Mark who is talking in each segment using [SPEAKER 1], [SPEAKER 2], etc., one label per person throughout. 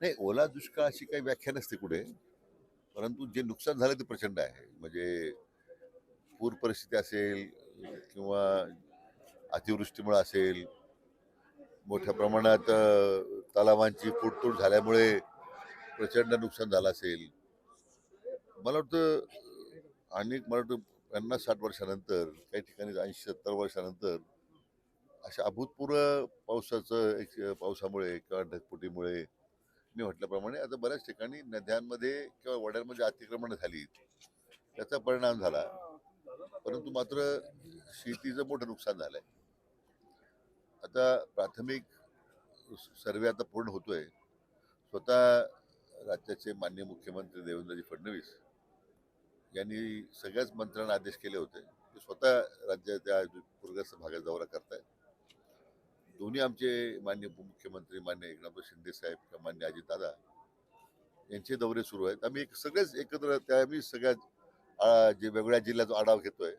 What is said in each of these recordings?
[SPEAKER 1] नाही ओला दुष्काळाची काही व्याख्या नसते कुठे. परंतु जे नुकसान झालं ते प्रचंड आहे. म्हणजे पूर परिस्थिती असेल किंवा अतिवृष्टीमुळे असेल मोठ्या प्रमाणात तलावांची फुटतूट झाल्यामुळे प्रचंड नुकसान झालं असेल. मला वाटतं अनेक मला वाटतं पन्नास साठ वर्षानंतर काही ठिकाणी ऐंशी सत्तर वर्षानंतर अशा अभूतपूर्व पावसाचं एक पावसामुळे किंवा ढगफुटीमुळे मी म्हटल्याप्रमाणे आता बऱ्याच ठिकाणी नद्यांमध्ये किंवा वड्यांमध्ये अतिक्रमण झाली. त्याचा परिणाम झाला. परंतु मात्र शेतीचं मोठं नुकसान झालंय. आता प्राथमिक सर्वे आता पूर्ण होतोय. स्वतः राज्याचे माननीय मुख्यमंत्री देवेंद्रजी फडणवीस यांनी सगळ्याच मंत्र्यांना आदेश केले होते. स्वतः राज्याच्या पूरग्रस्त भागात दौरा करतायत. दोन्ही आमचे मान्य उपमुख्यमंत्री मान्य एकनाथ शिंदे साहेब किंवा मान्य अजितदादा यांचे दौरे सुरू आहेत. आम्ही एक सगळेच एकत्र त्या आम्ही सगळ्या जे वेगवेगळ्या जिल्ह्याचा आढावा घेतोय.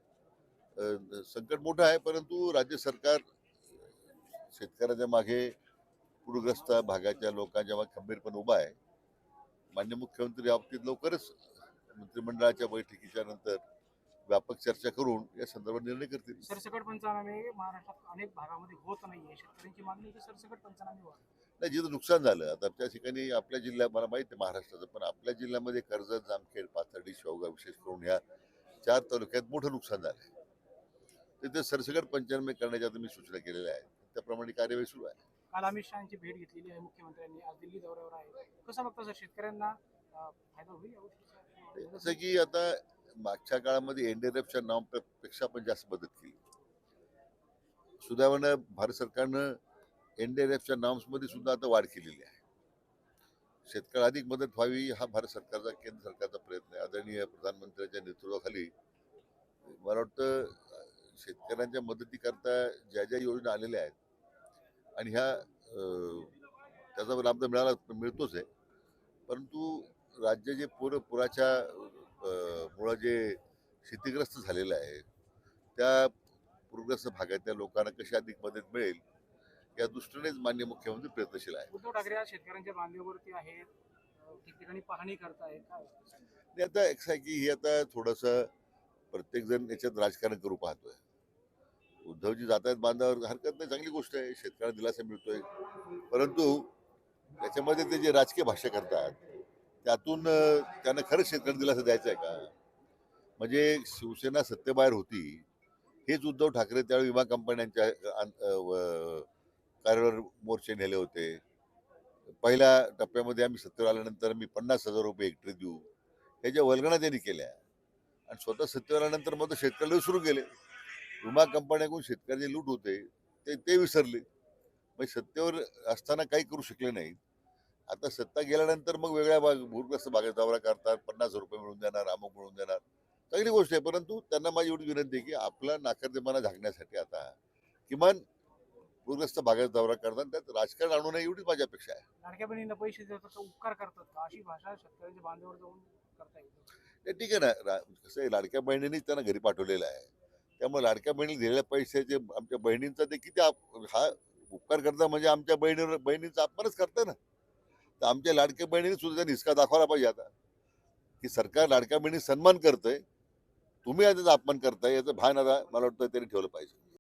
[SPEAKER 1] संकट मोठं आहे परंतु राज्य सरकार शेतकऱ्याच्या मागे पूरग्रस्त भागाच्या लोकांच्या मागे खंबीरपणे उभा आहे. मान्य मुख्यमंत्री याबाबतीत लवकरच मंत्रिमंडळाच्या बैठकीच्या नंतर व्यापक चर्चा करून या संदर्भात निर्णय करतील.
[SPEAKER 2] सरसकट पंचनामे महाराष्ट्रात अनेक भागामध्ये होत नाहीये. शेतकऱ्यांची मागणी की सरसकट पंचनामे व्हावे.
[SPEAKER 1] नाही जिथं नुकसान झालं आता त्या ठिकाणी आपल्या जिल्ह्यात मला माहिती आहे महाराष्ट्राचं पण आपल्या जिल्ह्यामध्ये कर्जत जामखेड पाथर्डी शेवगाव विशेष करून ह्या चार तालुक्यात मोठं नुकसान झालं आहे तिथे सरसकट पंचनामे करण्याच्या आता मी सूचना केलेल्या आहेत. त्याप्रमाणे कार्यवाही सुरू आहे.
[SPEAKER 2] काल अमित शहाची भेट घेतलेली आहे मुख्यमंत्र्यांनी. आज दिल्ली दौऱ्यावर आहे. कसं बघता सर शेतकऱ्यांना फायदा होईल या गोष्टीचा?
[SPEAKER 1] जसं की आता मागच्या काळामध्ये एनडीआरएफच्या नावापेक्षा पण जास्त मदत केली. सुदैवानं भारत सरकारनं एनडीआरएफच्या नॉर्म्समध्ये सुद्धा आता वाढ केलेली आहे. शेतकऱ्याला अधिक मदत व्हावी हा भारत सरकारचा केंद्र सरकारचा प्रयत्न आहे. आदरणीय प्रधानमंत्र्यांच्या नेतृत्वाखाली मला वाटतं शेतकऱ्यांच्या मदतीकरता ज्या ज्या योजना आलेल्या आहेत आणि ह्या अं, त्याचा लाभ तर मिळाला मिळतोच आहे. परंतु राज्य जे पूर पुराच्या मुळं जे शेतीग्रस्त झालेलं आहे त्या पूरग्रस्त भागातल्या लोकांना कशी अधिक मदत मिळेल या दृष्टीनेच मान्य मुख्यमंत्री प्रयत्नशील आहे
[SPEAKER 2] उद्धव ठाकरे शेतकऱ्यांच्या आहेत ठिकठिकाणी पाहणी करतायत
[SPEAKER 1] आता आहे की ही आता थोडंसं प्रत्येकजण याच्यात राजकारण करू पाहतोय. उद्धवजी जात आहेत बांधावर हरकत नाही चांगली गोष्ट आहे शेतकऱ्याला दिलासा मिळतोय. परंतु त्याच्यामध्ये ते जे राजकीय भाष्य करतात त्यातून त्यानं त्यांना खरंच शेतकऱ्याला दिलासा द्यायचा आहे का? म्हणजे शिवसेना सत्तेबाहेर होती हेच उद्धव ठाकरे त्यावेळी विमा कंपन्यांच्या कार्यावर मोर्चे नेले होते. पहिल्या टप्प्यामध्ये आम्ही सत्तेवर आल्यानंतर मी पन्नास हजार रुपये हेक्टरी देऊ ह्याच्या वल्गणा त्यांनी केल्या. आणि स्वतः सत्तेवर आल्यानंतर मग शेतकऱ्याला विसरून गेले विमा कंपन्याकडून शेतकऱ्याची लूट होते ते ते विसरले. मग सत्तेवर असताना काही करू शकले नाहीत. आता सत्ता गेल्यानंतर मग वेगळ्या भाग भूरग्रस्त भागात दौरा करतात पन्नास रुपये मिळून देणार अमुक मिळून देणार. चांगली गोष्ट आहे परंतु त्यांना माझी एवढी विनंती आहे की आपला नाकारदेपणा झाकण्यासाठी आता किमान पूरग्रस्त भागात दौरा करतात त्यात राजकारण आणू नये एवढीच माझी अपेक्षा आहे.
[SPEAKER 2] लाडक्या बहिणींना पैसे देतात उपकार करतात का? अशी भाषा शेतकऱ्यांच्या बांधीवर जाऊन करता
[SPEAKER 1] ठीक आहे ना. कसं आहे लाडक्या बहिणींनीच त्यांना घरी पाठवलेलं आहे. त्यामुळे लाडक्या बहिणीला दिलेल्या पैशाचे आमच्या बहिणींचा ते किती हा उपकार करता म्हणजे आमच्या बहिणीवर बहिणींचा अपमानच करता ना. तर आमच्या लाडक्या बहिणीने सुद्धा निस्का दाखवायला पाहिजे आता. की सरकार लाडक्या बहिणी सन्मान करतंय. तुम्ही आता त्याचा अपमान करताय याचं भान आता मला वाटतं त्यांनी ठेवलं पाहिजे.